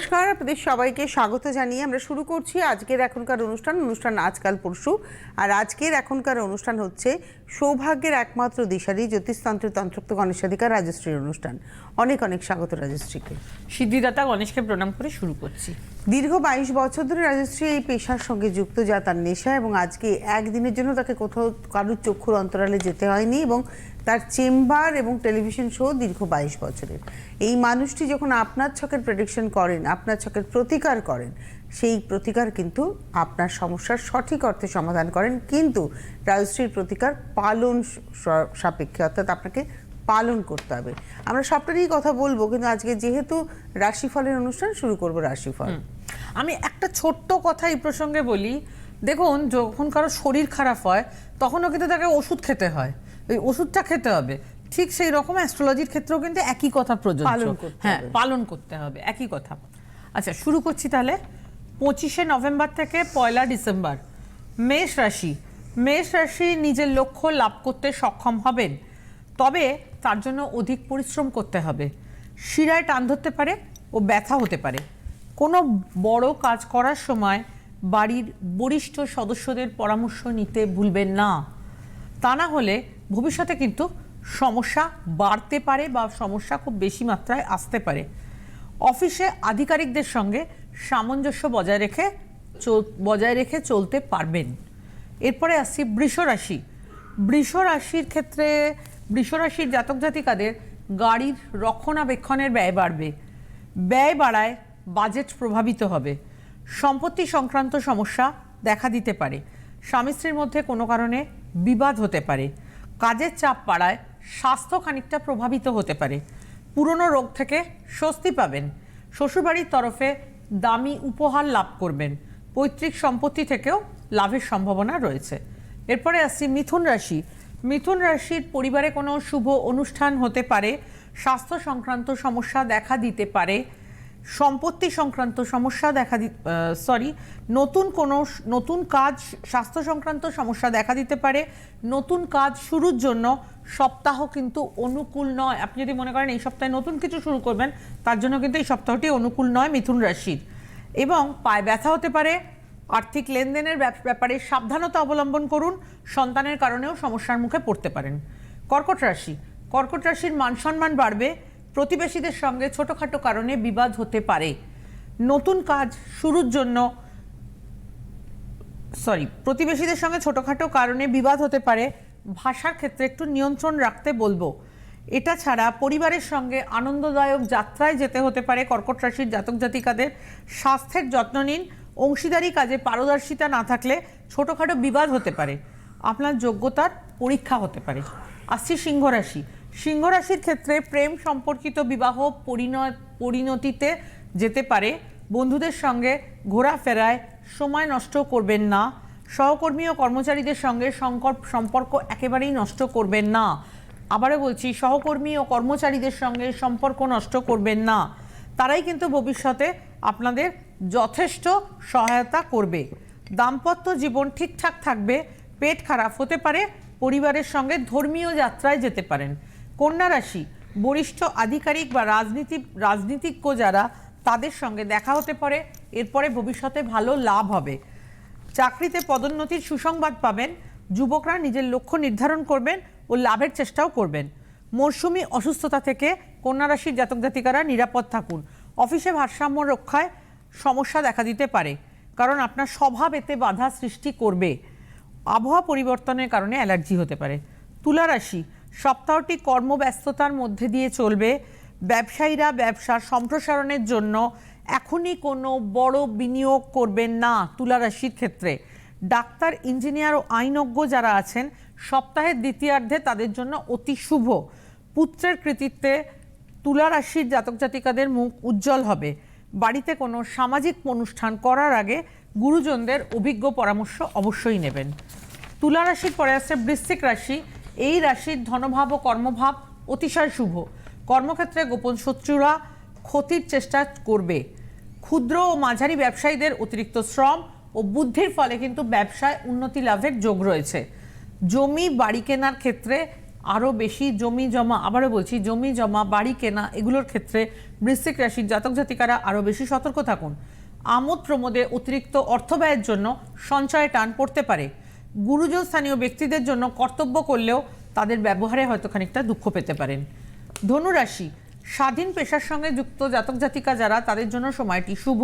নমস্কার আপনাদের সবাইকে স্বাগত জানিয়ে আমরা শুরু করছি আজকের এখনকার অনুষ্ঠান। অনুষ্ঠান আজকাল পরশু। আর আজকের এখনকার অনুষ্ঠান হচ্ছে সৌভাগ্যের একমাত্র দিশারি জ্যোতিষতন্ত্রের তন্ত্রোক্ত গণেশাধিকার রাজশ্রীর অনুষ্ঠান। অনেক অনেক স্বাগত রাজশ্রীকে। সিদ্ধিদাতা গণেশকে প্রণাম করে শুরু করছি। দীর্ঘ বাইশ বছর ধরে রাজশ্রী এই পেশার সঙ্গে যুক্ত যা তার নেশা এবং আজকে একদিনের জন্য তাকে কোথাও কারুর চক্ষুর অন্তরালে যেতে হয়নি এবং তার চেম্বার এবং টেলিভিশন শো দীর্ঘ বাইশ বছরের। এই মানুষটি যখন আপনার ছকের প্রেডিকশন করেন, আপনার ছকের প্রতিকার করেন, সেই প্রতিকার কিন্তু আপনার সমস্যার সঠিক অর্থে সমাধান করেন। কিন্তু রাজশ্রীর প্রতিকার পালন সাপেক্ষে, অর্থাৎ আপনাকে পালন করতে হবে। আমরা সবটা নিয়েই কথা বলব, কিন্তু আজকে যেহেতু রাশিফলের অনুষ্ঠান, শুরু করব রাশিফল। আমি একটা ছোট্ট কথা এই প্রসঙ্গে বলি। দেখুন, যখন কারও শরীর খারাপ হয়, তখনও কিন্তু তাকে ওষুধ খেতে হয়। ওই ওষুধটা খেতে হবে। ঠিক সেই রকম অ্যাস্ট্রোলজির ক্ষেত্রেও কিন্তু একই কথা প্রযোজ্য। হ্যাঁ পালন করতে হবে একই কথা। আচ্ছা শুরু করছি তাহলে। পঁচিশে নভেম্বর থেকে পয়লা ডিসেম্বর মেষ রাশি। মেষ রাশি নিজের লক্ষ্য লাভ করতে সক্ষম হবেন। তবে তার জন্য অধিক পরিশ্রম করতে হবে। শিরায় টান ধরতে পারে ও ব্যথা হতে পারে। কোনো বড় কাজ করার সময় বাড়ির বরিষ্ঠ সদস্যদের পরামর্শ নিতে ভুলবেন না। তা না হলে ভবিষ্যতে কিন্তু সমস্যা বাড়তে পারে বা সমস্যা খুব বেশি মাত্রায় আসতে পারে। অফিসে আধিকারিকদের সঙ্গে সামঞ্জস্য বজায় রেখে বজায় রেখে চলতে পারবেন। এরপরে আসছি বৃষ রাশি। বৃষ রাশির ক্ষেত্রে, বৃষ রাশির জাতক জাতিকাদের গাড়ির রক্ষণাবেক্ষণের ব্যয় বাড়বে। ব্যয় বাড়ায় বাজেট প্রভাবিত হবে। সম্পত্তি সংক্রান্ত সমস্যা দেখা দিতে পারে। স্বামী স্ত্রীর মধ্যে কোনো কারণে বিবাদ হতে পারে। কাজের চাপ বাড়ায় স্বাস্থ্য খানিকটা প্রভাবিত হতে পারে। পুরনো রোগ থেকে স্বস্তি পাবেন। শ্বশুরবাড়ির তরফে দামি উপহার লাভ করবেন। পৈতৃক সম্পত্তি থেকেও লাভের সম্ভাবনা রয়েছে। এরপরে আসছি মিথুন রাশি। মিথুন রাশির পরিবারে কোনো শুভ অনুষ্ঠান হতে পারে। স্বাস্থ্য সংক্রান্ত সমস্যা দেখা দিতে পারে। সম্পত্তি সংক্রান্ত সমস্যা দেখা দি সরি নতুন কোনো নতুন কাজ, স্বাস্থ্য সংক্রান্ত সমস্যা দেখা দিতে পারে। নতুন কাজ শুরুর জন্য সপ্তাহ কিন্তু অনুকূল নয়। আপনি যদি মনে করেন এই সপ্তাহে নতুন কিছু শুরু করবেন, তার জন্য কিন্তু এই সপ্তাহটি অনুকূল নয় মিথুন রাশির। এবং পায়ে ব্যথা হতে পারে, আর্থিক লেনদেনের ব্যাপ- ব্যাপারে সাবধানতা অবলম্বন করুন, সন্তানের কারণেও সমস্যার মুখে পড়তে পারেন। কর্কট রাশি, কর্কট রাশির মান সম্মান বাড়বে প্রতিবেশীদের সঙ্গে ছোটোখাটো কারণে বিবাদ হতে পারে। নতুন কাজ শুরুর জন্য সরি প্রতিবেশীদের সঙ্গে ছোটোখাটো কারণে বিবাদ হতে পারে। ভাষার ক্ষেত্রে একটু নিয়ন্ত্রণ রাখতে বলব। এটা ছাড়া পরিবারের সঙ্গে আনন্দদায়ক যাত্রায় যেতে হতে পারে। কর্কট রাশির জাতক জাতিকাদের স্বাস্থ্যের যত্ন নিন। অংশীদারি কাজে পারদর্শিতা না থাকলে ছোটোখাটো বিবাদ হতে পারে। আপনার যোগ্যতার পরীক্ষা হতে পারে। আসছি সিংহ রাশি। সিংহ রাশির ক্ষেত্রে প্রেম সম্পর্কিত বিবাহ পরিণতিতে যেতে পারে। বন্ধুদের সঙ্গে ঘোরাফেরায় সময় নষ্ট করবেন না। সহকর্মী ও কর্মচারীদের সঙ্গে সম্পর্ক একেবারেই নষ্ট করবেন না। আবারও বলছি, সহকর্মী ও কর্মচারীদের সঙ্গে সম্পর্ক নষ্ট করবেন না। তারাই কিন্তু ভবিষ্যতে আপনাদের যথেষ্ট সহায়তা করবে। দাম্পত্য জীবন ঠিকঠাক থাকবে, পেট খারাপ হতে পারে, পরিবারের সঙ্গে ধর্মীয় যাত্রায় যেতে পারেন। কন্যা রাশি, বরিষ্ঠ আধিকারিক বা রাজনীতি, রাজনীতিজ্ঞ যারা, তাদের সঙ্গে দেখা হতে পারে। এরপরে ভবিষ্যতে ভালো লাভ হবে। চাকরিতে পদোন্নতির সুসংবাদ পাবেন। যুবকরা নিজের লক্ষ্য নির্ধারণ করবেন ও লাভের চেষ্টাও করবেন। মরশুমি অসুস্থতা থেকে কন্যা রাশির জাতক জাতিকারা নিরাপদ থাকুন। অফিসে ভারসাম্য রক্ষায় সমস্যা দেখা দিতে পারে, কারণ আপনার স্বভাব এতে বাধা সৃষ্টি করবে। আবহাওয়া পরিবর্তনের কারণে অ্যালার্জি হতে পারে। তুলা রাশি সপ্তাহটি কর্মব্যস্ততার মধ্যে দিয়ে চলবে। ব্যবসায়ীরা ব্যবসার সম্প্রসারণের জন্য এখনই কোনো বড় বিনিয়োগ করবেন না তুলা রাশির ক্ষেত্রে। ডাক্তার, ইঞ্জিনিয়ার ও আইনজ্ঞ যারা আছেন, সপ্তাহের দ্বিতীয়ার্ধে তাদের জন্য অতি শুভ। পুত্রের কৃতিত্বে তুলা রাশির জাতক জাতিকাদের মুখ উজ্জ্বল হবে। বাড়িতে কোনো সামাজিক অনুষ্ঠান করার আগে গুরুজনদের অভিজ্ঞ পরামর্শ অবশ্যই নেবেন। তুলা রাশির পরে আসছে বৃশ্চিক রাশি। এই রাশির ধনভাব ও কর্মভাব অতিশয় শুভ। কর্মক্ষেত্রে গোপন শত্রুরা ক্ষতির চেষ্টা করবে। ক্ষুদ্র ও মাঝারি ব্যবসায়ীদের অতিরিক্ত শ্রম ও বুদ্ধির ফলে কিন্তু ব্যবসায় উন্নতি লাভের যোগ রয়েছে। জমি, বাড়ি কেনার ক্ষেত্রে আরও বেশি জমি জমা, আবারও বলছি, জমি জমা, বাড়ি কেনা, এগুলোর ক্ষেত্রে বৃশ্চিক রাশির জাতক জাতিকারা আরও বেশি সতর্ক থাকুন। আমোদ প্রমোদে অতিরিক্ত অর্থ ব্যয়ের জন্য সঞ্চয়ে টান পড়তে পারে। গুরুজন স্থানীয় ব্যক্তিদের জন্য কর্তব্য করলেও তাদের ব্যবহারে হয়তো খানিকটা দুঃখ পেতে পারেন। ধনুরাশি, স্বাধীন পেশার সঙ্গে যুক্ত জাতক জাতিকা যারা, তাদের জন্য সময়টি শুভ,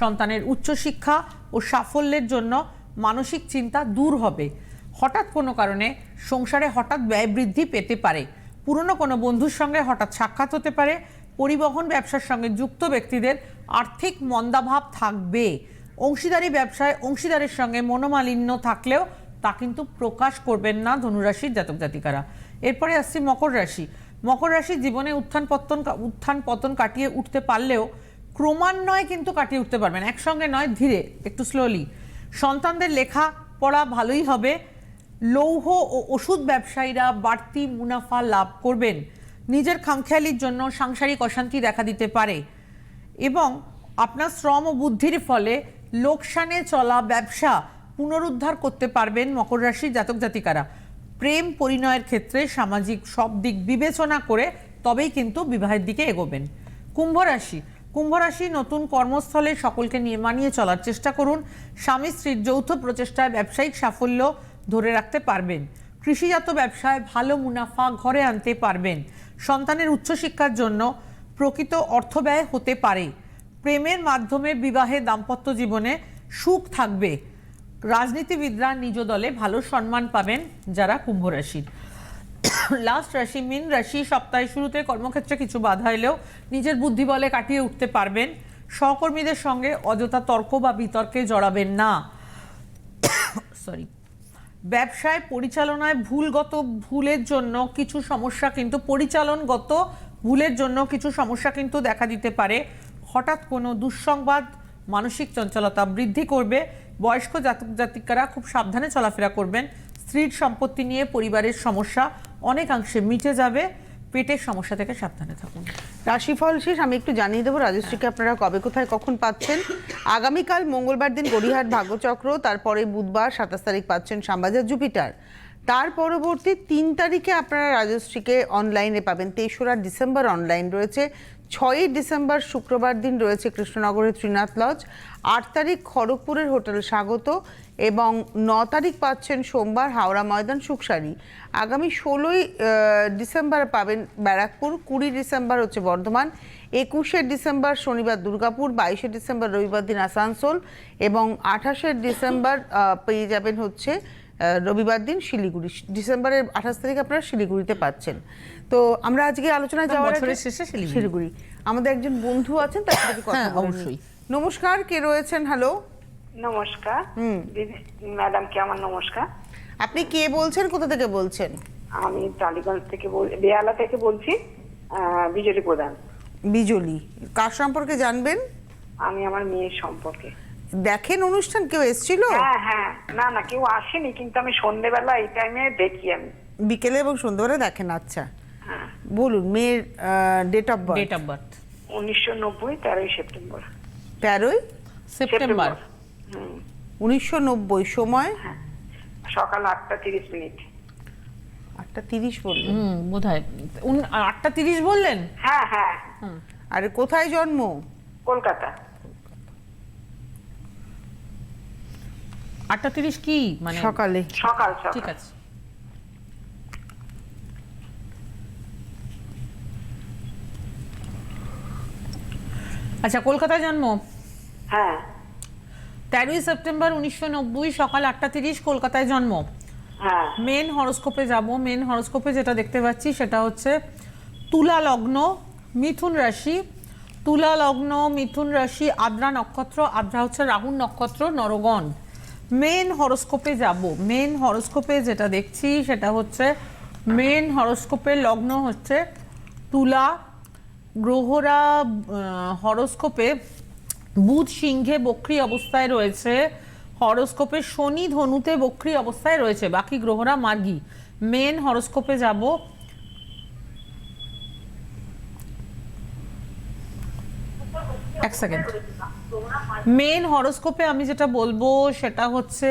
সন্তানের উচ্চশিক্ষা ও সাফল্যের জন্য মানসিক চিন্তা দূর হবে। হঠাৎ কোনো কারণে সংসারে হঠাৎ ব্যয় বৃদ্ধি পেতে পারে। পুরনো কোনো বন্ধুর সঙ্গে হঠাৎ সাক্ষাৎ হতে পারে। পরিবহন ব্যবসার সঙ্গে যুক্ত ব্যক্তিদের আর্থিক মন্দাভাব থাকবে। অংশীদারি ব্যবসায় অংশীদারের সঙ্গে মনোমালিন্য থাকলেও তা কিন্তু প্রকাশ করবেন না ধনুরাশির জাতক জাতিকারা। এরপরে আসছি মকর রাশি। মকর রাশি জীবনে উত্থান পতন উত্থান পতন কাটিয়ে উঠতে পারলেও ক্রমান্বয়ে কিন্তু কাটিয়ে উঠতে পারবেন একসঙ্গে নয়, ধীরে, একটু স্লোলি সন্তানদের লেখা পড়া ভালোই হবে। লৌহ ও ওষুধ ব্যবসায়ীরা বাড়তি মুনাফা লাভ করবেন। নিজের খামখেয়ালির জন্য সাংসারিক অশান্তি দেখা দিতে পারে। এবং আপনার শ্রম ও বুদ্ধির ফলে লোকসানে চলা ব্যবসা পুনরুদ্ধার করতে পারবেন মকর রাশির জাতক জাতিকারা। প্রেম পরিণয়ের ক্ষেত্রে সামাজিক সব দিক বিবেচনা করে তবেই কিন্তু বিবাহের দিকে এগোবেন। কুম্ভ রাশি। কুম্ভ রাশি নতুন কর্মস্থলে সকলকে নিয়ে মানিয়ে চলার চেষ্টা করুন। স্বামী স্ত্রীর যৌথ প্রচেষ্টায় ব্যবসায়িক সাফল্য ধরে রাখতে পারবেন। কৃষিজাত ব্যবসায় ভালো মুনাফা ঘরে আনতে পারবেন। সন্তানের উচ্চশিক্ষার জন্য প্রকৃত অর্থ ব্যয় হতে পারে। প্রেমের মাধ্যমে বিবাহে দাম্পত্য জীবনে সুখ থাকবে। রাজনীতিবিদরা নিজ দলে ভালো সম্মান পাবেন যারা কুম্ভ রাশির লাস্ট রাশি, মিন রাশি, সপ্তাহের শুরুতে কর্মক্ষেত্রে কিছু বাধা এলেও নিজের বুদ্ধি বলে কাটিয়ে উঠতে পারবেন। সহকর্মীদের সঙ্গে অযথা তর্ক বা বিতর্কে জড়াবেন না। সরি ব্যবসায় পরিচালনায় ভুলগত ভুলের জন্য কিছু সমস্যা কিন্তু, পরিচালনগত ভুলের জন্য কিছু সমস্যা কিন্তু দেখা দিতে পারে। হঠাৎ কোনো দুঃসংবাদ, মানসিক চঞ্চলতা বৃদ্ধি করবে। বয়স্ক জাতক জাতিকারা খুব সাবধানে চলাফেরা করবেন। স্ত্রীর সম্পত্তি নিয়ে পরিবারের সমস্যা অনেকাংশে মিটে যাবে। পেটের সমস্যা থেকে সাবধানে থাকুন। রাশিফল শেষ, আমি একটু জানিয়ে দেবো, রাজশ্রীকে আপনারা কবে, কোথায়, কখন পাচ্ছেন? আগামীকাল মঙ্গলবার দিন গড়িহাট ভাগ্যচক্র, তারপরে বুধবার সাতাশ তারিখ পাচ্ছেন শ্যামবাজার জুপিটার। তার পরবর্তী তিন তারিখে আপনারা রাজশ্রীকে অনলাইনে পাবেন। তেসরা ডিসেম্বর অনলাইন রয়েছে ছয়ই ডিসেম্বর শুক্রবার দিন রয়েছে কৃষ্ণনগরের ত্রিনাথ লজ, আট তারিখ খড়গপুরের হোটেল স্বাগত এবং ন তারিখ পাচ্ছেন সোমবার হাওড়া ময়দান সুখসারি। আগামী ষোলোই ডিসেম্বর পাবেন ব্যারাকপুর, কুড়ি ডিসেম্বর হচ্ছে বর্ধমান, একুশে ডিসেম্বর শনিবার দুর্গাপুর, বাইশে ডিসেম্বর রবিবার দিন আসানসোল এবং আঠাশে ডিসেম্বর পেয়ে যাবেন হচ্ছে রবিবার দিন শিলিগুড়ি। ডিসেম্বরের আঠাশ তারিখ আপনারা শিলিগুড়িতে পাচ্ছেন। তো আমরা আজকে আলোচনায় যাওয়ার আগে- শেষে শিলিগুড়ি। শিলিগুড়ি। আমাদের একজন বন্ধু আছেন তার সাথে কথা হ্যাঁ। অবশ্যই। নমস্কার কে রয়েছেন? হ্যালো নমস্কার। দিদি ম্যাডামকে আমার নমস্কার? আপনি কে বলছেন? কোথা থেকে বলছেন? আমি টালিগঞ্জ থেকে বল বেহালা থেকে বলছি আহ, বিজলি প্রধান। বিজলি। কার সম্পর্কে জানবেন? আমি আমার মেয়ের সম্পর্কে। দেখেন অনুষ্ঠান কেউ এসেছিল? হ্যাঁ হ্যাঁ। না না কেউ আসেনি কিন্তু আমি সন্ধেবেলা এই টাইমে দেখি আমি। বিকেলে এবং সন্ধ্যাবেলা দেখেন আচ্ছা। হ্যাঁ। বলুন মেয়ের date of birth date of birth উনিশশো নব্বই তেরোই সেপ্টেম্বর। তেরোই? সেপ্টেম্বর। উনিশশো নব্বই সময়? হ্যাঁ। সকাল আটটা তিরিশ মিনিট। আটটা তিরিশ বললেন? হুম বোধ হয় আটটা তিরিশ বললেন? হ্যাঁ হ্যাঁ। আর কোথায় জন্ম? কলকাতা। আটটা তিরিশ কি? মানে সকালে। সকাল ঠিক আছে। আচ্ছা কলকাতায় জন্ম? হ্যাঁ। তেরোই সেপ্টেম্বর উনিশশো নব্বই সকাল আটটা তিরিশ কলকাতায় জন্ম। হ্যাঁ। মেন হরোস্কোপে যাব। মেন হরোস্কোপে যেটা দেখতে পাচ্ছি সেটা হচ্ছে তুলা লগ্ন মিথুন রাশি। তুলা লগ্ন মিথুন রাশি আদ্রা নক্ষত্র। আদ্রা হচ্ছে রাহুল নক্ষত্র নরগণ। মেন হরোস্কোপে যাব। মেন হরোস্কোপে যেটা দেখছি সেটা হচ্ছে মেন হরোস্কোপের লগ্ন হচ্ছে তুলা। গ্রহরা হরোস্কোপে বুধ সিংহে বক্রি অবস্থায় রয়েছে। হরোস্কোপে শনি ধনুতে বক্রি অবস্থায় রয়েছে। বাকি গ্রহরা মার্গী। মেন হরোস্কোপে যাব। এক সেকেন্ড মেন হরোস্কোপে আমি যেটা বলব সেটা হচ্ছে,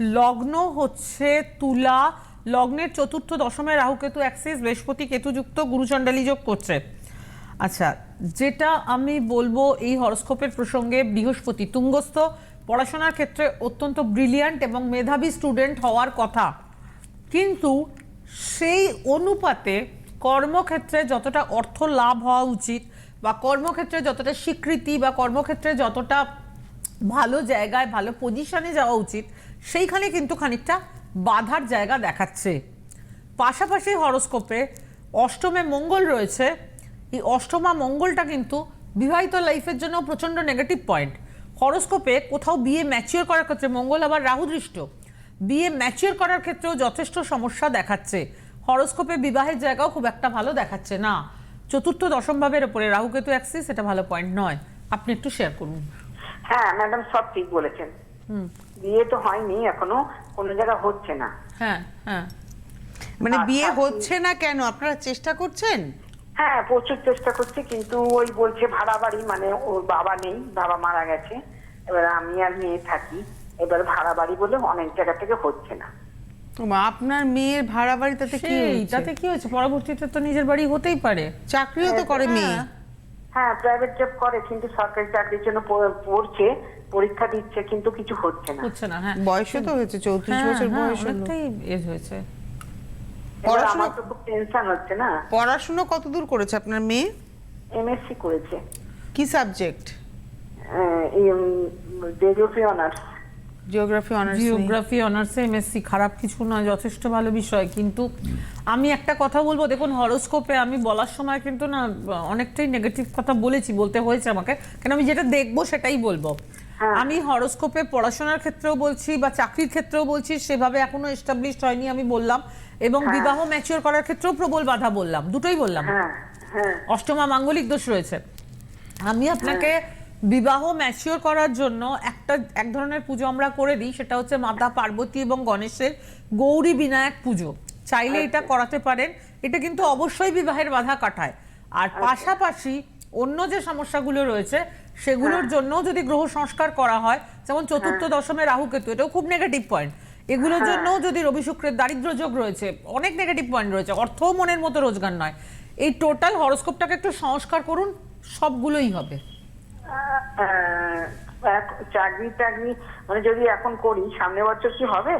লগ্ন হচ্ছে তুলা। লগ্নের চতুর্থ দশমে রাহু কেতু অ্যাক্সিস বৃহস্পতি কেতুযুক্ত গুরুচণ্ডালী যোগ করছে। আচ্ছা যেটা আমি বলব এই হরস্কোপের প্রসঙ্গে, বৃহস্পতি তুঙ্গস্থ। পড়াশোনার ক্ষেত্রে অত্যন্ত ব্রিলিয়ান্ট এবং মেধাবী স্টুডেন্ট হওয়ার কথা। কিন্তু সেই অনুপাতে কর্মক্ষেত্রে যতটা অর্থ লাভ হওয়া উচিত বা কর্মক্ষেত্রে যতটা স্বীকৃতি বা কর্মক্ষেত্রে যতটা ভালো জায়গায়, ভালো পজিশনে যাওয়া উচিত, সেইখানে কিন্তু খানিকটা বাধার জায়গা দেখাচ্ছে। পাশাপাশি হরস্কোপে অষ্টমে মঙ্গল রয়েছে। এই অষ্টমা মঙ্গলটা কিন্তু বিবাহিত লাইফের জন্য প্রচণ্ড নেগেটিভ পয়েন্ট হরস্কোপে কোথাও বিয়ে ম্যাচিওর করার ক্ষেত্রে মঙ্গল আবার রাহুদৃষ্ট বিয়ে ম্যাচিওর করার ক্ষেত্রেও যথেষ্ট সমস্যা দেখাচ্ছে। হরস্কোপে বিবাহের জায়গাও খুব একটা ভালো দেখাচ্ছে না। চতুর্থ দশম ভাবের ওপরে রাহুকেতু অ্যাক্সিস এটা ভালো পয়েন্ট নয়। আপনি একটু শেয়ার করুন। হ্যাঁ ম্যাডাম সব ঠিক বলেছেন। বিয়ে তো হয়নি এখনও কোনো জায়গা হচ্ছে না। হ্যাঁ হ্যাঁ। মানে বিয়ে হচ্ছে না কেন? আপনারা চেষ্টা করছেন? হ্যাঁ প্রচুর চেষ্টা করছি কিন্তু ওই বলছে ভাড়া বাড়ি মানে ওর বাবা নেই বাবা মারা গেছে। এবার আমি আর মেয়ে থাকি এবার ভাড়া বাড়ি বলে অনেক জায়গা থেকে হচ্ছে না। আপনার মেয়ের ভাড়া বাড়ি তাতে কি তাতে কি হয়েছে? পরবর্তীতে তো নিজের বাড়ি হতেই পারে। চাকরিও তো করে মেয়ে। হ্যাঁ। হ্যাঁ প্রাইভেট জব করে কিন্তু সরকারি চাকরির জন্য পড়ছে পরীক্ষা দিচ্ছে কিন্তু কিছু হচ্ছে না। হচ্ছে না হ্যাঁ। বয়সও তো হয়েছে চৌত্রিশ হ্যাঁ, বছর হ্যাঁ, বয়স অনেকটাই এজ হয়েছে। পড়াশোনা- তো খুব টেনশন হচ্ছে না। পড়াশুনো কতদূর করেছে আপনার মেয়ে? এমএসসি করেছে। কি subject geography honours geography honours geography অনার্সে এমএসসি খারাপ কিছু নয় যথেষ্ট ভালো বিষয়। কিন্তু আমি একটা কথা বলব দেখুন হরোস্কোপে আমি বলার সময় কিন্তু না অনেকটাই নেগেটিভ কথা বলেছি বলতে হয়েছে আমাকে। কেন আমি যেটা দেখব সেটাই বলব। আমি হরোস্কোপে পড়াশোনার ক্ষেত্রেও বলছি বা চাকরির ক্ষেত্রেও বলছি সেভাবে এখনও এস্টাবলিশড হয়নি আমি বললাম। এবং বিবাহ ম্যাচিওর করার ক্ষেত্রেও প্রবল বাধা বললাম দুটোই বললাম। হ্যাঁ হ্যাঁ। অষ্টমা মাঙ্গলিক দোষ রয়েছে। আমি আপনাকে বিবাহ ম্যাচিওর করার জন্য একটা এক ধরনের পুজো আমরা করে দিই সেটা হচ্ছে মাতা পার্বতী এবং গণেশের গৌরী বিনায়ক পুজো। চাইলে এটা করাতে পারেন। এটা কিন্তু অবশ্যই বিবাহের বাধা কাটায়। আর পাশাপাশি অন্য যে সমস্যাগুলো রয়েছে সেগুলোর জন্য যদি গ্রহ সংস্কার করা হয় যেমন চতুর্থ দশমে রাহু কেতু এটাও খুব নেগেটিভ পয়েন্ট এগুলোর জন্য যদি রবি শুক্রের দারিদ্র যোগ রয়েছে অনেক নেগেটিভ পয়েন্ট রয়েছে। অর্থও মনের মতো রোজগার নয়। এই টোটাল হরস্কোপটাকে একটু সংস্কার করুন সবগুলোই হবে। চাকরি টাকরি মানে যদি এখন করি সামনের বছর কি হবে?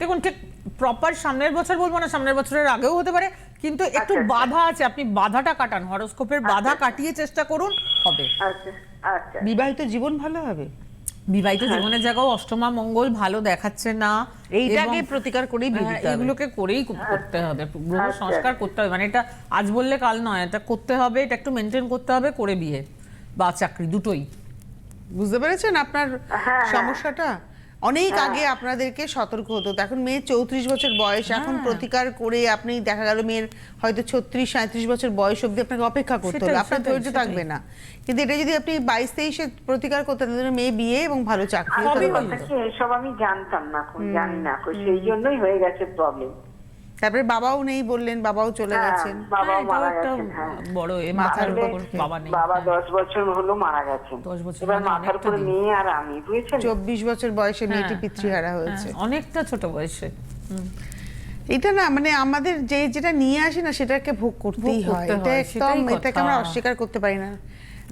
দেখুন ঠিক প্রপার সামনের বছর বলব না সামনের বছরের আগেও হতে পারে কিন্তু একটু আচ্ছা, আচ্ছা। বাধা আছে। আপনি বাধাটা কাটান হরোস্কোপের বাধা কাটিয়ে চেষ্টা করুন হবে। আচ্ছা আচ্ছা। বিবাহিত জীবন ভালো হবে? বিবাহিত জীবনের জায়গাও অষ্টমা মঙ্গল ভালো দেখাচ্ছে না এইটাকে প্রতিকার করেই হ্যাঁ। এগুলোকে করেই করতে হবে গ্রহ আচ্ছা। সংস্কার করতে হবে মানে এটা আজ বললে কাল নয় এটা করতে হবে এটা একটু মেনটেন করতে হবে করে বিয়ে। বা চাকরি দুটোই। বুঝতে পেরেছেন আপনার হ্যাঁ। সমস্যাটা? অনেক আগে আপনাদেরকে সতর্ক হতো। এখন মেয়ের চৌত্রিশ বছর বয়স এখন হ্যাঁ। প্রতিকার করে আপনি দেখা গেল মেয়ের হয়তো ছত্রিশ সাঁত্রিশ বছর বয়স অবধি আপনাকে অপেক্ষা করতে হবে। আপনার ধৈর্য থাকবে না। কিন্তু এটা যদি আপনি বাইশ তেইশে প্রতিকার করতেন তাহলে মেয়ে বিয়ে এবং ভালো চাকরি এসব আমি জানতাম না জানি না সেই জন্যই হয়ে গেছে প্রবলেম তারপরে বাবাও নেই বললেন বাবাও চলে গেছেন। বাবা হ্যাঁ, মারা গেছেন হ্যাঁ। বড় এ মাথার উপর বাবা নেই। বাবা হ্যাঁ। দশ বছর হলো মারা গেছেন। 10 বছর এবার মানে মাথার উপরে মেয়ে আর আমি বুঝেছেন? চব্বিশ বছর বয়সে মেয়েটি হ্যাঁ, পিতৃহারা হ্যাঁ, হয়েছে। হ্যাঁ, অনেকটা ছোট বয়সে। হুম। এটা না মানে আমাদের যে যেটা নিয়ে আসি না সেটাকে ভোগ করতেই হয়। এটা একদম এটাকে আমরা অস্বীকার করতে পারি না।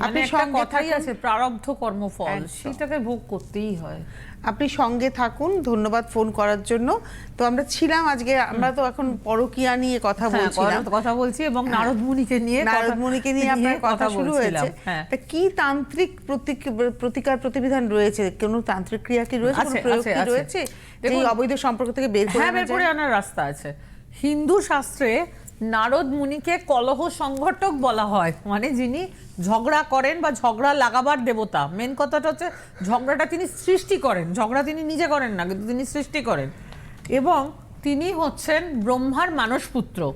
আপনি একটা সঙ্গে কথাই আছে প্রারব্ধ কর্মফল সেটাকে ভোগ করতেই হয়। আপনি সঙ্গে থাকুন ধন্যবাদ ফোন করার জন্য। তো আমরা ছিলাম আজকে আমরা তো এখন পরকিয়া নিয়ে কথা হ্যাঁ, বলছিলাম। কথা- বলছি এবং নারদ মুনিকে নিয়ে কথা- নারদ মুনিকে নিয়ে আপনার কথা শুরু হয়েছে। হ্যাঁ। তা কি তান্ত্রিক প্রতিক- প্রতিকার প্রতিবিধান রয়েছে? কোনো তান্ত্রিক ক্রিয়া কি রয়েছে? কোনো প্রয়োগ কি রয়েছে? দেখুন- অবৈধ সম্পর্ক থেকে বের করে হ্যাঁ? আনার রাস্তা আছে। হিন্দু শাস্ত্রে নারদ মুনিকে কলহ সংঘটক বলা হয়। মানে যিনি ঝগড়া করেন বা ঝগড়া লাগাবার দেবতা। মেন কথাটা হচ্ছে ঝগড়াটা তিনি সৃষ্টি করেন। ঝগড়া তিনি নিজে করেন না, কিন্তু তিনি সৃষ্টি করেন। এবং তিনি হচ্ছেন ব্রহ্মার মানসপুত্র।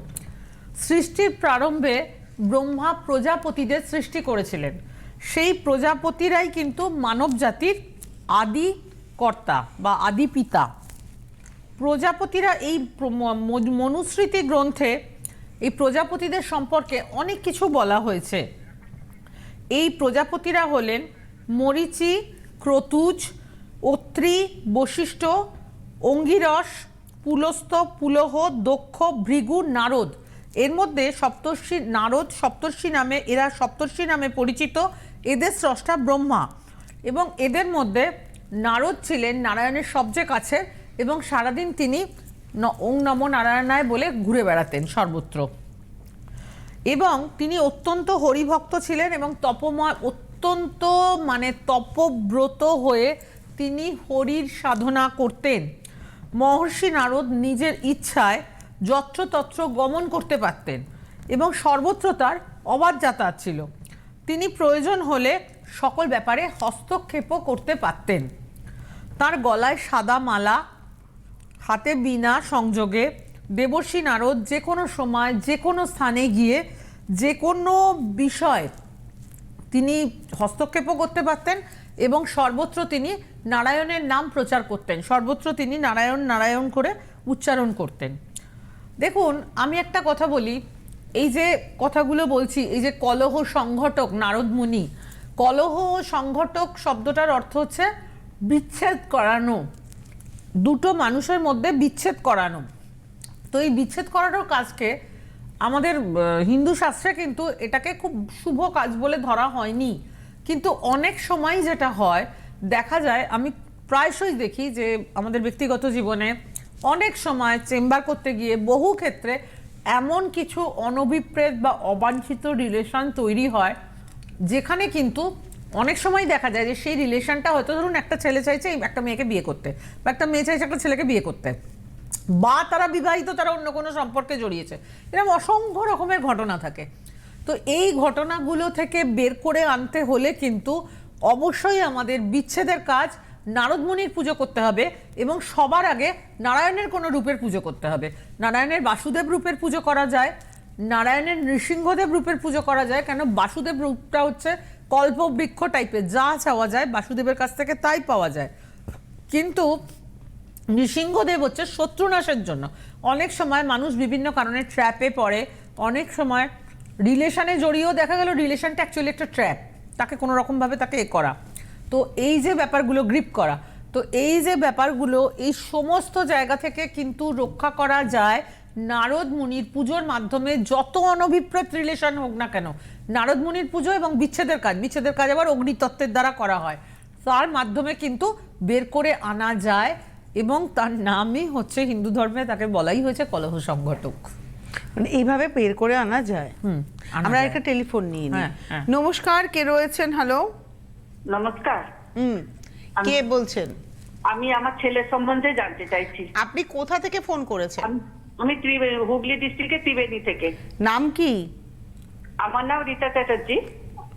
সৃষ্টির প্রারম্ভে ব্রহ্মা প্রজাপতিদের সৃষ্টি করেছিলেন। সেই প্রজাপতিরাই কিন্তু মানব জাতির আদি কর্তা বা আদি পিতা। প্রজাপতিরা এই মনুস্মৃতি গ্রন্থে এই প্রজাপতিদের সম্পর্কে অনেক কিছু বলা হয়েছে। এই প্রজাপতিরা হলেন মরিচি, ক্রতুজ, অত্রি, বশিষ্ঠ, অঙ্গিরস, পুলস্ত, পুলহ, দক্ষ, ভৃগু, নারদ। এর মধ্যে সপ্তর্ষি, নারদ সপ্তর্ষি নামে, এরা সপ্তর্ষি নামে পরিচিত। এদের স্রষ্টা ব্রহ্মা। এবং এদের মধ্যে নারদ ছিলেন নারায়ণের সবচেয়ে কাছে এবং সারাদিন তিনি ওং নম নারায়ণায় বলে ঘুরে বেড়াতেন সর্বত্র। এবং তিনি অত্যন্ত হরিভক্ত ছিলেন এবং তপময়, অত্যন্ত মানে তপব্রত হয়ে তিনি হরির সাধনা করতেন। মহর্ষি নারদ নিজের ইচ্ছায় যত্রতত্র গমন করতে পারতেন এবং সর্বত্র তার অবাধ যাতায়াত ছিল। তিনি প্রয়োজন হলে সকল ব্যাপারে হস্তক্ষেপও করতে পারতেন। তার গলায় সাদা মালা হাতে বিনা সংযোগে দেবর্ষী নারদ যে কোনো সময়, যে কোনো স্থানে গিয়ে যে কোনো বিষয় তিনি হস্তক্ষেপও করতে পারতেন এবং সর্বত্র তিনি নারায়ণের নাম প্রচার করতেন। সর্বত্র তিনি নারায়ণ নারায়ণ করে উচ্চারণ করতেন। দেখুন, আমি একটা কথা বলি, এই যে কথাগুলো বলছি, এই যে কলহ সংঘটক নারদমুনি কলহ সংঘটক শব্দটার অর্থ হচ্ছে বিচ্ছেদ করানো। দুটো মানুষের মধ্যে বিচ্ছেদ করানো। তো এই বিচ্ছেদ করানোর কাজকে আমাদের হিন্দু শাস্ত্রে কিন্তু এটাকে খুব শুভ কাজ বলে ধরা হয়নি। কিন্তু অনেক সময় যেটা হয়, দেখা যায়, আমি প্রায়শই দেখি যে আমাদের ব্যক্তিগত জীবনে অনেক সময় চেম্বার করতে গিয়ে বহু ক্ষেত্রে এমন কিছু অনভিপ্রেত বা অবাঞ্ছিত রিলেশন তৈরি হয়, যেখানে কিন্তু অনেক সময় দেখা যায় যে সেই রিলেশনটা হয়তো ধরুন একটা ছেলে চাইছে একটা মেয়েকে বিয়ে করতে বা একটা মেয়ে চাইছে একটা ছেলেকে বিয়ে করতে বা তারা বিবাহিত, তারা অন্য কোনো সম্পর্কে জড়িয়েছে। এরকম অসংখ্য রকমের ঘটনা থাকে। তো এই ঘটনাগুলো থেকে বের করে আনতে হলে কিন্তু অবশ্যই আমাদের বিচ্ছেদের কাজ নারদমণির পুজো করতে হবে এবং সবার আগে নারায়ণের কোনো রূপের পুজো করতে হবে। নারায়ণের বাসুদেব রূপের পুজো করা যায়, নারায়ণের নৃসিংহদেব রূপের পুজো করা যায়, কেন বাসুদেব রূপটা হচ্ছে কল্পবৃক্ষ টাইপের যা চাওয়া যায়, বাসুদেবের কাছ থেকে তাই পাওয়া যায়। কিন্তু নৃসিংহদেব হচ্ছে শত্রুনাশের জন্য। অনেক সময় মানুষ বিভিন্ন কারণে ট্র্যাপে পড়ে, অনেক সময় রিলেশানে জড়িয়েও দেখা গেল রিলেশনটা অ্যাকচুয়ালি একটা ট্র্যাপ তাকে কোনো রকমভাবে তাকে এ করা। তো এই যে ব্যাপারগুলো গ্রিপ করা, তো এই যে ব্যাপারগুলো, এই সমস্ত জায়গা থেকে কিন্তু রক্ষা করা যায়। নারদ মুনির পুজোর মাধ্যমে যত অনভিপ্রেত রিলেশন হোক না কেন নারদ মুনির পুজো এবং বিচ্ছেদের কাজ। বিচ্ছেদের কাজ আবার অগ্নিতত্ত্বের দ্বারা করা হয়। তার মাধ্যমে কিন্তু বের করে আনা যায় এবং তার নামই হচ্ছে হিন্দু ধর্মে তাকে বলাই হয়েছে কলহ সংঘটক মানে এইভাবে বের করে আনা যায়? হুম, আমরা একটা টেলিফোন নিয়ে নিই। হ্যাঁ, হ্যাঁ। নমস্কার কে রয়েছেন? হ্যালো নমস্কার। হুম কে বলছেন? আমি আমার ছেলের সম্বন্ধে জানতে চাইছি। আপনি কোথা থেকে ফোন করেছেন? আমি- হুগলি ডিস্ট্রিক্টের ত্রিবেণী থেকে। নাম কি? আমার নাম রীতা চ্যাটার্জি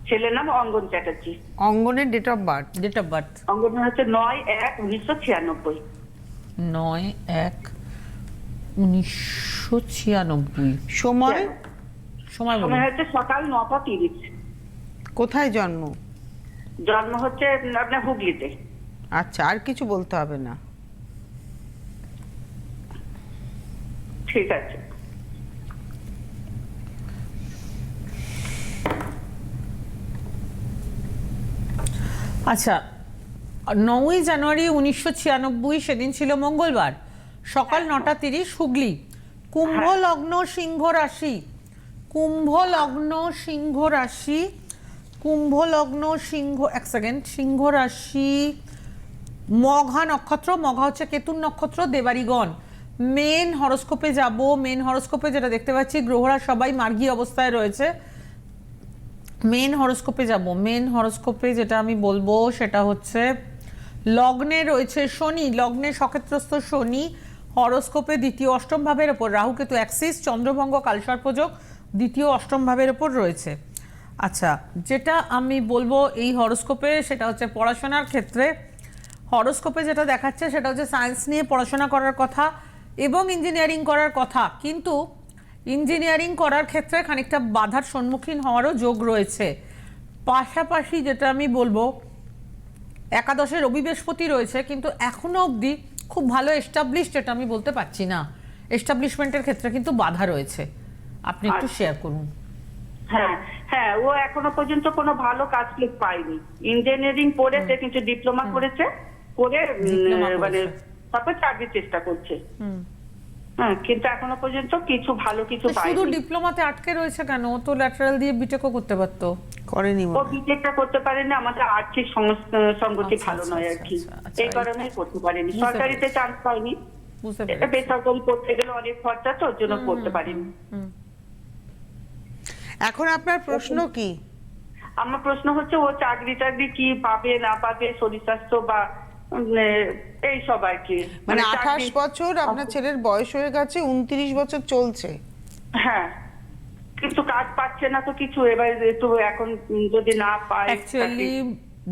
ছেলের নাম অঙ্গন চ্যাটার্জি। অঙ্গনের date of birth date of birth Angan হচ্ছে নয় এক উনিশশো ছিয়ানব্বই। নয় এক উনিশশো ছিয়ানব্বই। সময়? সময় সময় হচ্ছে সকাল নটা তিরিশ। কোথায় জন্ম? জন্ম হচ্ছে আপনার হুগলিতে। আচ্ছা আর কিছু বলতে হবে না। ঠিক আছে। আচ্ছা নয়ই জানুয়ারি উনিশশো ছিয়ানব্বই সেদিন ছিল মঙ্গলবার। সকাল নটা তিরিশ হুগলি। কুম্ভ লগ্ন সিংহ রাশি। কুম্ভ লগ্ন সিংহ রাশি। কুম্ভ লগ্ন সিংহ এক সেকেন্ড সিংহ রাশি। মঘা নক্ষত্র মঘা হচ্ছে কেতুন নক্ষত্র দেবারিগণ। মেন হরস্কোপে যাব মেন হরস্কোপে যেটা দেখতে পাচ্ছি গ্রহরা সবাই মার্গী অবস্থায় রয়েছে। মেন হরস্কোপে যাব। মেন হরস্কোপে যেটা আমি বলব সেটা হচ্ছে, লগ্নে রয়েছে শনি। লগ্নে সক্ষেত্রস্থ শনি হরস্কোপে দ্বিতীয় অষ্টম ভাবের ওপর। রাহু কেতু অ্যাক্সিস চন্দ্রভঙ্গ কালসর্পযোগ দ্বিতীয় অষ্টম ভাবের ওপর রয়েছে। আচ্ছা যেটা আমি বলব এই হরস্কোপে সেটা হচ্ছে পড়াশোনার ক্ষেত্রে। হরস্কোপে যেটা দেখাচ্ছে সেটা হচ্ছে সায়েন্স নিয়ে পড়াশোনা করার কথা এবং ইঞ্জিনিয়ারিং করার কথা। কিন্তু ইঞ্জিনিয়ারিং করার ক্ষেত্রে খানিকটা বাধার সম্মুখীন হওয়ারও যোগ রয়েছে। পাশাপাশি যেটা আমি বলব একাদশের অভিবেশপতি রয়েছে কিন্তু এখনও অবধি খুব ভালো এস্টাবলিশড এটা আমি বলতে পারছি না। এস্টাবলিশমেন্টের ক্ষেত্রে কিন্তু বাধা রয়েছে। আপনি একটু। শেয়ার করুন। হ্যাঁ হ্যাঁ ও এখনও পর্যন্ত কোনো ভালো কাজ ঠিক পায়নি। ইঞ্জিনিয়ারিং পড়েছে কিন্তু ডিপ্লোমা করেছে করে মানে। তারপর চাকরির চেষ্টা করছে। হুম। হ্যাঁ কিন্তু এখনও পর্যন্ত কিছু ভালো কিছু শুধু ডিপ্লোমাতে আটকে রয়েছে কেন? ও তো ল্যাটারাল দিয়ে বিটেকও করতে পারতো। করেনি ও বিটেকটা করতে পারেনি আমাদের আর্থিক সঙ্গতি আচ্ছা, ভালো আচ্ছা, নয় আর আচ্ছা, কি। এই কারণেই করতে পারেনি। সরকারিতে চান্স পাইনি। বেসরকারি করতে গেলে অনেক খরচা তো ওর জন্য করতে পারিনি। এখন আপনার প্রশ্ন কি? আমার প্রশ্ন হচ্ছে ও চাকরি টাকরি কি পাবে না পাবে শরীর স্বাস্থ্য বা উম, এই সব আর কি। মানে আঠাশ বছর আপনার ছেলের বয়স হয়ে গেছে উনত্রিশ বছর চলছে। হ্যাঁ। কিন্তু কাজ পাচ্ছে না তো কিছু এবার একটু এখন যদি না পায় অ্যাকচুয়ালি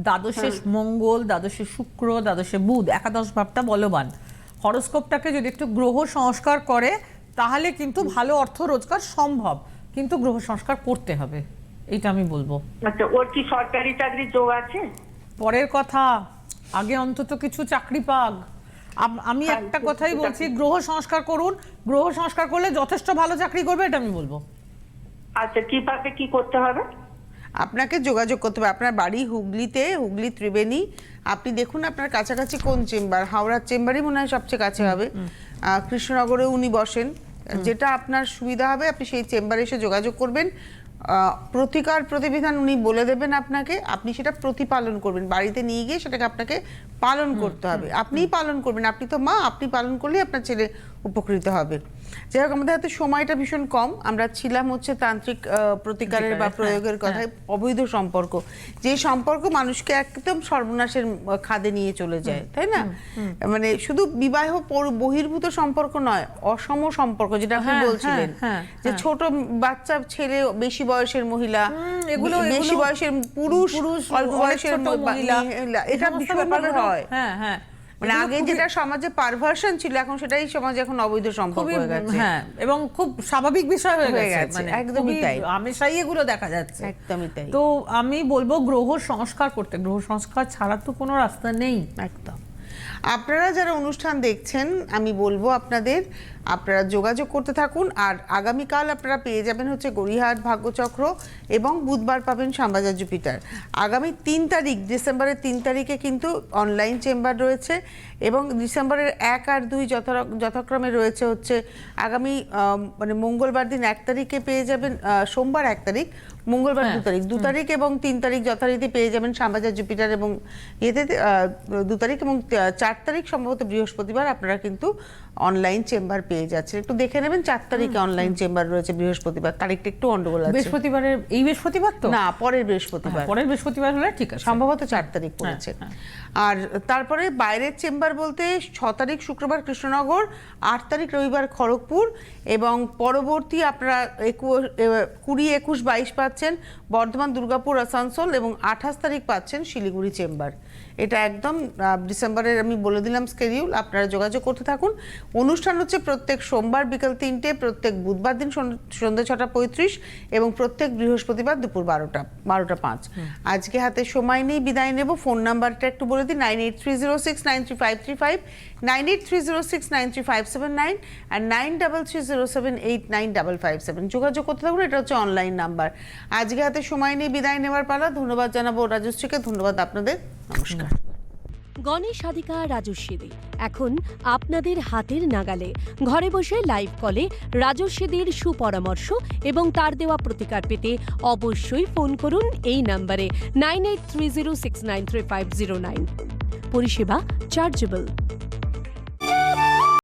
দ্বাদশে মঙ্গল দ্বাদশে শুক্র দ্বাদশে বুধ একাদশ ভাবটা বলবান। হরস্কোপটাকে যদি একটু গ্রহ সংস্কার করে তাহলে কিন্তু ভালো অর্থ রোজগার সম্ভব। কিন্তু গ্রহ সংস্কার করতে হবে এটা আমি বলব। আচ্ছা ওর কি সরকারি চাকরির যোগ আছে? পরের কথা আগে অন্তত কিছু চাকরি পাক। আমি হ্যাঁ, একটা কথাই বলছি গ্রহ সংস্কার করুন। গ্রহ সংস্কার করলে যথেষ্ট ভালো চাকরি করবে এটা আমি বলব। আচ্ছা কীভাবে কি করতে হবে? আপনাকে যোগাযোগ করতে হবে। আপনার বাড়ি হুগলিতে হুগলি ত্রিবেণী। আপনি দেখুন আপনার কাছাকাছি কোন চেম্বার? হাওড়ার চেম্বারই মনে হয় সবচেয়ে কাছে হবে। আহ, কৃষ্ণনগরে উনি বসেন। যেটা আপনার সুবিধা হবে আপনি সেই চেম্বারে এসে যোগাযোগ করবেন। প্রতিকার প্রতিবিধান উনি বলে দেবেন আপনাকে আপনি সেটা প্রতিপালন করবেন। বাড়িতে নিয়ে গিয়ে সেটাকে আপনাকে পালন করতে হবে। আপনিই পালন করবেন। আপনি তো মা আপনি পালন করলে আপনার ছেলে উপকৃত হবে। যাই হোক আমাদের হাতে সময়টা ভীষণ কম আমরা ছিলাম হচ্ছে তান্ত্রিক প্রতিকারের বা হ্যাঁ, প্রয়োগের কথায় অবৈধ সম্পর্ক। যে সম্পর্ক মানুষকে একদম সর্বনাশের খাদে নিয়ে চলে যায় তাই না? মানে শুধু বিবাহ বহির্ভূত সম্পর্ক নয় অসম সম্পর্ক যেটা আপনি হ্যাঁ, বলছিলেন। হ্যাঁ, যে ছোট বাচ্চা ছেলে বেশি বয়সের মহিলা এগুলো- বেশি বয়সের পুরুষ অল্প বয়সের মহিলা এটা ব্যাপারগুলো- হয়। হ্যাঁ হ্যাঁ। মানে আগে যেটা সমাজে পারভার্সন ছিল এখন সেটাই সমাজে এখন অবৈধ সম্পর্ক হয়ে গেছে। হ্যাঁ এবং খুব স্বাভাবিক বিষয় হয়ে গেছে মানে একদমই তাই। হামেশাই এগুলো দেখা যাচ্ছে। একদমই তাই। তো আমি বলব গ্রহ সংস্কার করতে গ্রহ সংস্কার ছাড়া তো কোনো রাস্তা নেই। একদম। আপনারা যারা অনুষ্ঠান দেখছেন, আমি বলব আপনাদের, আপনারা যোগাযোগ করতে থাকুন, আর আগামীকাল আপনারা পেয়ে যাবেন হচ্ছে গড়িয়াহাট ভাগ্যচক্র এবং বুধবার পাবেন শ্যামবাজার জুপিটার। আগামী তিন তারিখ, ডিসেম্বরের তিন তারিখে কিন্তু অনলাইন চেম্বার রয়েছে এবং ডিসেম্বরের এক আর দুই যথা- যথাক্রমে রয়েছে হচ্ছে আগামী মানে মঙ্গলবার দিন এক তারিখে পেয়ে যাবেন সোমবার এক তারিখ মঙ্গলবার দু হ্যাঁ, তারিখ। দু তারিখ এবং তিন তারিখ যথারীতি পেয়ে যাবেন শ্যামবাজার জুপিটার এবং এতে আহ, দু তারিখ এবং চার তারিখ সম্ভবত বৃহস্পতিবার। আপনারা কিন্তু অনলাইন চেম্বার পেয়ে যাচ্ছেন। একটু দেখে নেবেন চার তারিখে অনলাইন চেম্বার রয়েছে বৃহস্পতিবার। তারিখটা একটু গন্ডগোল আছে। বৃহস্পতিবারের এই বৃহস্পতিবার তো? না পরের বৃহস্পতিবার। হ্যাঁ, পরের বৃহস্পতিবার হলে ঠিক আছে। সম্ভবত চার তারিখ পড়েছে। হ্যাঁ। আর তারপরে বাইরের চেম্বার বলতে ছ তারিখ শুক্রবার কৃষ্ণনগর আট তারিখ রবিবার খড়গপুর এবং পরবর্তী আপনারা একুশ কুড়ি একুশ বাইশ পাচ্ছেন বর্ধমান দুর্গাপুর আসানসোল এবং আঠাশ তারিখ পাচ্ছেন শিলিগুড়ি চেম্বার এটা একদম ডিসেম্বরের আমি বলে দিলাম স্কেডিউল আপনারা যোগাযোগ করতে থাকুন। অনুষ্ঠান হচ্ছে প্রত্যেক সোমবার বিকাল তিনটে প্রত্যেক বুধবার দিন সন- সন্ধ্যা ছটা পঁয়ত্রিশ এবং প্রত্যেক বৃহস্পতিবার দুপুর বারোটা বারোটা পাঁচ। আজকে হাতে সময় নেই বিদায় নেব। ফোন নাম্বারটা একটু বলে দিই nine eight three zero six nine three five three five nine eight three zero six nine three five seven nine আর nine double three zero seven eight nine double five seven. যোগাযোগ করতে থাকুন এটা হচ্ছে online number আজকে হাতে সময় নেই বিদায় নেওয়ার পালা। ধন্যবাদ জানাব রাজশ্রীকে ধন্যবাদ আপনাদের। নমস্কার। গণেশ সাধিকা রাজস্বী দে এখন আপনাদের হাতের নাগালে ঘরে বসে লাইভ কলে রাজস্বীদের সুপরামর্শ এবং তার দেওয়া প্রতিকার পেতে অবশ্যই ফোন করুন এই নম্বরে nine eight three zero six nine three five zero nine. পরিষেবা চার্জেবল